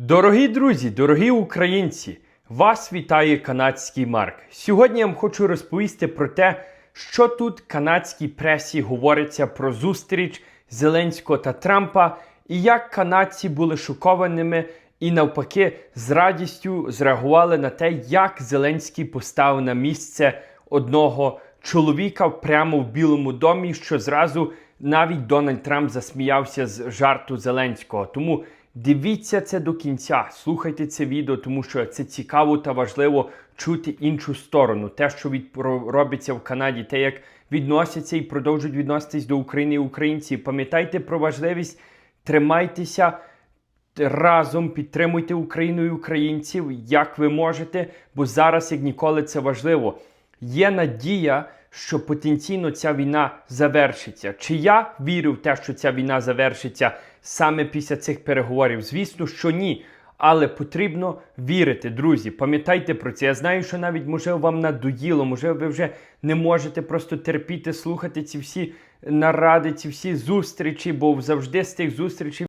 Дорогі друзі, дорогі українці, вас вітає канадський Марк. Сьогодні я вам хочу розповісти про те, що тут канадській пресі говориться про зустріч Зеленського та Трампа, і як канадці були шокованими і навпаки з радістю зреагували на те, як Зеленський поставив на місце одного чоловіка прямо в Білому домі, що зразу навіть Дональд Трамп засміявся з жарту Зеленського. Тому дивіться це до кінця, слухайте це відео, тому що це цікаво та важливо чути іншу сторону. Те, що від, робиться в Канаді, те, як відносяться і продовжують відноситись до України і українці. Пам'ятайте про важливість, тримайтеся разом підтримуйте Україну і українців, як ви можете, бо зараз, як ніколи, це важливо. Є надія, що потенційно ця війна завершиться. Чи я вірю в те, що ця війна завершиться саме після цих переговорів? Звісно, що ні. Але потрібно вірити, друзі. Пам'ятайте про це. Я знаю, що навіть можливо вам надоїло, можливо, ви вже не можете просто терпіти, слухати ці всі наради, ці всі зустрічі, бо завжди з тих зустрічей